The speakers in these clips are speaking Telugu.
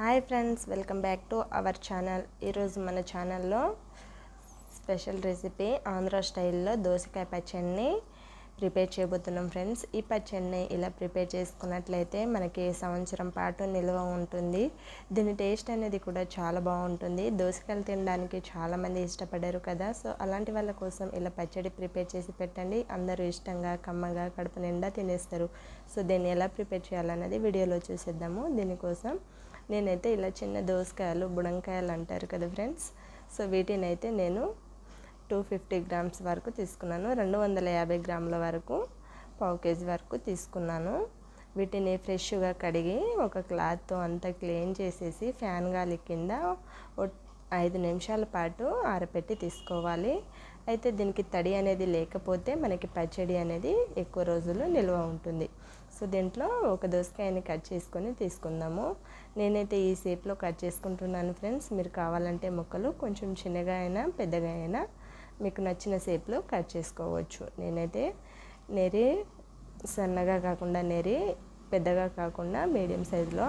Hi friends welcome back to our channel. ఈరోజు మన ఛానల్లో స్పెషల్ రెసిపీ ఆంధ్ర స్టైల్లో దోసకాయ పచ్చడిని ప్రిపేర్ చేయబోతున్నాం ఫ్రెండ్స్. ఈ పచ్చడిని ఇలా ప్రిపేర్ చేసుకున్నట్లయితే మనకి సంవత్సరం పాటు నిల్వ ఉంటుంది. దీని టేస్ట్ అనేది కూడా చాలా బాగుంటుంది. దోసకాయలు తినడానికి చాలామంది ఇష్టపడరు కదా. సో అలాంటి వాళ్ళ కోసం ఇలా పచ్చడి ప్రిపేర్ చేసి పెట్టండి. అందరూ ఇష్టంగా కమ్మగా కడుపు నిండా తినేస్తారు. సో దీన్ని ఎలా ప్రిపేర్ చేయాలన్నది వీడియోలో చూసేద్దాము. దీనికోసం నేనైతే ఇలా చిన్న దోసకాయలు బుడంకాయలు అంటారు కదా ఫ్రెండ్స్. సో వీటిని అయితే నేను టూ ఫిఫ్టీ గ్రామ్స్ వరకు తీసుకున్నాను. రెండు వందల యాభై గ్రాముల వరకు పావు కేజీ వరకు తీసుకున్నాను. వీటిని ఫ్రెష్గా కడిగి ఒక క్లాత్తో అంతా క్లీన్ చేసేసి ఫ్యాన్ గాలి కింద ఐదు నిమిషాల పాటు ఆరపెట్టి తీసుకోవాలి. అయితే దీనికి తడి అనేది లేకపోతే మనకి పచ్చడి అనేది ఎక్కువ రోజులు నిల్వ ఉంటుంది. సో దీంట్లో ఒక దోసకాయని కట్ చేసుకొని తీసుకుందాము. నేనైతే ఈ షేప్లో కట్ చేసుకుంటున్నాను ఫ్రెండ్స్. మీరు కావాలంటే మొక్కలు కొంచెం చిన్నగా అయినా పెద్దగా అయినా మీకు నచ్చిన షేప్లో కట్ చేసుకోవచ్చు. నేనైతే నెరి సన్నగా కాకుండా నెరి పెద్దగా కాకుండా మీడియం సైజులో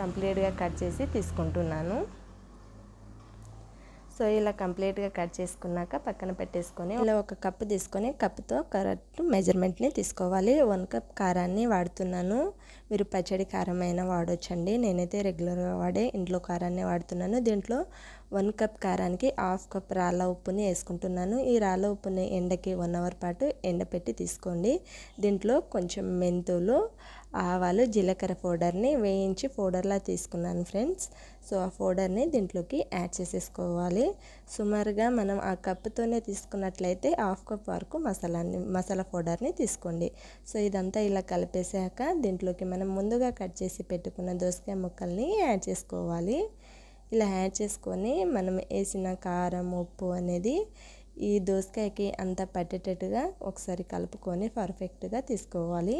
కంప్లీట్గా కట్ చేసి తీసుకుంటున్నాను. సో ఇలా కంప్లీట్గా కట్ చేసుకున్నాక పక్కన పెట్టేసుకొని ఇలా ఒక కప్పు తీసుకొని కప్పుతో కరెక్ట్ మెజర్మెంట్ని తీసుకోవాలి. వన్ కప్ కారాన్ని వాడుతున్నాను. మీరు పచ్చడి కారం అయినా వాడొచ్చండి. నేనైతే రెగ్యులర్గా వాడే ఇంట్లో కారాన్ని వాడుతున్నాను. దీంట్లో వన్ కప్ కారానికి హాఫ్ కప్ రాళ్ళ ఉప్పుని వేసుకుంటున్నాను. ఈ రాళ్ళ ఉప్పుని ఎండకి వన్ అవర్ పాటు ఎండపెట్టి తీసుకోండి. దీంట్లో కొంచెం మెంతులు ఆవాలు జీలకర్ర పౌడర్ని వేయించి పౌడర్లా తీసుకున్నాను ఫ్రెండ్స్. సో ఆ పౌడర్ని దీంట్లోకి యాడ్ చేసేసుకోవాలి. సుమారుగా మనం ఆ కప్పుతోనే తీసుకున్నట్లయితే హాఫ్ కప్ వరకు మసాలాని మసాలా పౌడర్ని తీసుకోండి. సో ఇదంతా ఇలా కలిపేసాక దీంట్లోకి మనం ముందుగా కట్ చేసి పెట్టుకున్న దోసకాయ ముక్కల్ని యాడ్ చేసుకోవాలి. ఇలా యాడ్ చేసుకొని మనం వేసిన కారం ఉప్పు అనేది ఈ దోసకాయకి అంతా పట్టేటట్టుగా ఒకసారి కలుపుకొని పర్ఫెక్ట్గా తీసుకోవాలి.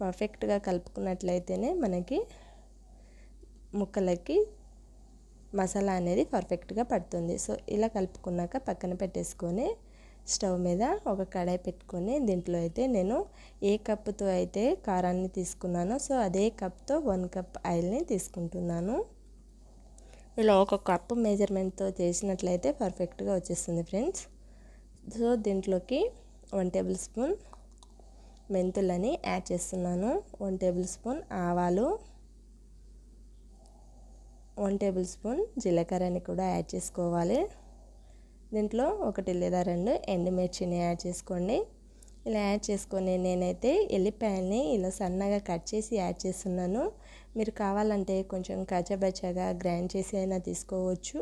పర్ఫెక్ట్గా కలుపుకున్నట్లయితేనే మనకి ముక్కలకి మసాలా అనేది పర్ఫెక్ట్గా పడుతుంది. సో ఇలా కలుపుకున్నాక పక్కన పెట్టేసుకొని స్టవ్ మీద ఒక కడాయి పెట్టుకొని దీంట్లో అయితే నేను ఏ కప్తో అయితే కారాన్ని తీసుకున్నానో సో అదే కప్తో వన్ కప్ ఆయిల్ని తీసుకుంటున్నాను. ఇలా ఒక కప్పు మెజర్మెంట్తో చేసినట్లయితే పర్ఫెక్ట్గా వచ్చేస్తుంది ఫ్రెండ్స్ సో దీంట్లోకి వన్ టేబుల్ స్పూన్ మెంతులని యాడ్ చేస్తున్నాను. వన్ టేబుల్ స్పూన్ ఆవాలు. వన్ టేబుల్ స్పూన్ జీలకర్రని కూడా యాడ్ చేసుకోవాలి. దీంట్లో ఒకటి లేదా రెండు ఎండుమిర్చిని యాడ్ చేసుకోండి. ఇలా యాడ్ చేసుకొని నేనైతే ఎల్లిపాయల్ని ఇలా సన్నగా కట్ చేసి యాడ్ చేస్తున్నాను. మీరు కావాలంటే కొంచెం కచ్చబచ్చగా గ్రైండ్ చేసి అయినా తీసుకోవచ్చు.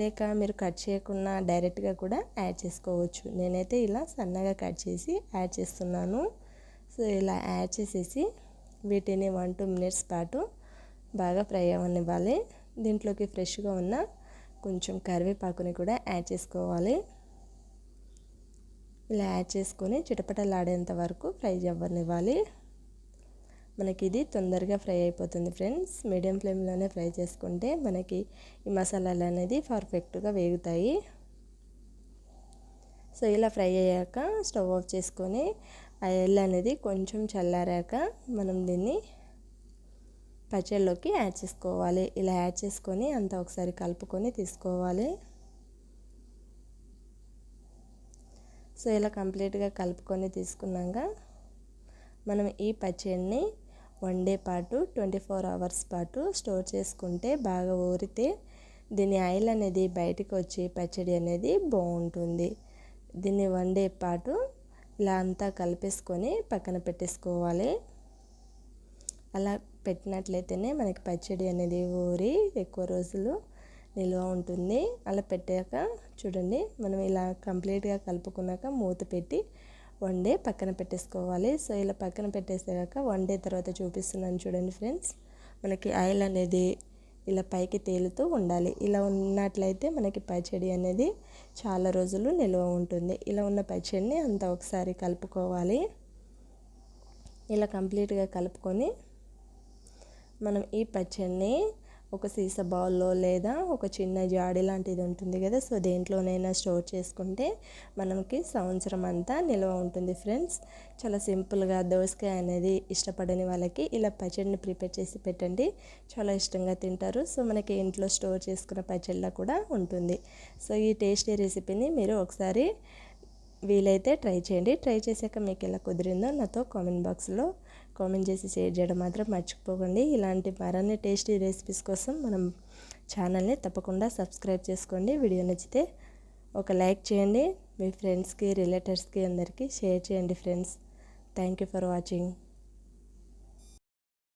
లేక మీరు కట్ చేయకుండా డైరెక్ట్గా కూడా యాడ్ చేసుకోవచ్చు. నేనైతే ఇలా సన్నగా కట్ చేసి యాడ్ చేస్తున్నాను. సో ఇలా యాడ్ చేసేసి వీటిని వన్ టూ మినిట్స్ పాటు బాగా ఫ్రై అవ్వనివ్వాలి. దీంట్లోకి ఫ్రెష్గా ఉన్న కొంచెం కరివేపాకుని కూడా యాడ్ చేసుకోవాలి. ఇలా యాడ్ చేసుకొని చిటపటలాడేంత వరకు ఫ్రై అవ్వనివ్వాలి. మనకి ఇది తొందరగా ఫ్రై అయిపోతుంది ఫ్రెండ్స్. మీడియం ఫ్లేమ్లోనే ఫ్రై చేసుకుంటే మనకి ఈ మసాలాలు అనేది పర్ఫెక్ట్గా వేగుతాయి. సో ఇలా ఫ్రై అయ్యాక స్టవ్ ఆఫ్ చేసుకొని ఆయిల్ అనేది కొంచెం చల్లారాక మనం దీన్ని పచ్చళ్ళలోకి యాడ్ చేసుకోవాలి. ఇలా యాడ్ చేసుకొని అంతా ఒకసారి కలుపుకొని తీసుకోవాలి. సో ఇలా కంప్లీట్గా కలుపుకొని తీసుకున్నాక మనం ఈ పచ్చడిని వన్ డే పాటు ట్వంటీ ఫోర్ అవర్స్ పాటు స్టోర్ చేసుకుంటే బాగా ఊరితే దీని ఆయిల్ అనేది బయటకు వచ్చి పచ్చడి అనేది బాగుంటుంది. దీన్ని వన్ డే పాటు ఇలా అంతా కలిపేసుకొని పక్కన పెట్టేసుకోవాలి. అలా పెట్టినట్లయితేనే మనకి పచ్చడి అనేది ఊరి ఎక్కువ రోజులు నిల్వ ఉంటుంది. అలా పెట్టాక చూడండి మనం ఇలా కంప్లీట్గా కలుపుకున్నాక మూత పెట్టి వన్ డే పక్కన పెట్టేసుకోవాలి. సో ఇలా పక్కన పెట్టేసాక వన్ డే తర్వాత చూపిస్తున్నాను చూడండి ఫ్రెండ్స్. మనకి ఆయిల్ అనేది ఇలా పైకి తేలుతూ ఉండాలి. ఇలా ఉన్నట్లయితే మనకి పచ్చడి అనేది చాలా రోజులు నిల్వ ఉంటుంది. ఇలా ఉన్న పచ్చడిని అంతా ఒకసారి కలుపుకోవాలి. ఇలా కంప్లీట్గా కలుపుకొని మనం ఈ పచ్చడిని ఒక సీసా బౌల్లో లేదా ఒక చిన్న జాడి లాంటిది ఉంటుంది కదా సో దేంట్లోనైనా స్టోర్ చేసుకుంటే మనకి సంవత్సరం అంతా నిల్వ ఉంటుంది ఫ్రెండ్స్. చాలా సింపుల్గా దోసకాయ అనేది ఇష్టపడని వాళ్ళకి ఇలా పచ్చడిని ప్రిపేర్ చేసి పెట్టండి. చాలా ఇష్టంగా తింటారు. సో మనకి ఇంట్లో స్టోర్ చేసుకున్న పచ్చడిలా కూడా ఉంటుంది. సో ఈ టేస్టీ రెసిపీని మీరు ఒకసారి వీలైతే ట్రై చేయండి. ట్రై చేశాక మీకు ఎలా కుదిరిందో నాతో కామెంట్ బాక్స్లో కామెంట్ చేసి షేర్ చేయడం మాత్రం మర్చిపోకండి. ఇలాంటి మరన్ని టేస్టీ రెసిపీస్ కోసం మనం ఛానల్ని తప్పకుండా సబ్స్క్రైబ్ చేసుకోండి. వీడియో నచ్చితే ఒక లైక్ చేయండి. మీ ఫ్రెండ్స్కి రిలేటివ్స్కి అందరికీ షేర్ చేయండి friends. Thank you for watching.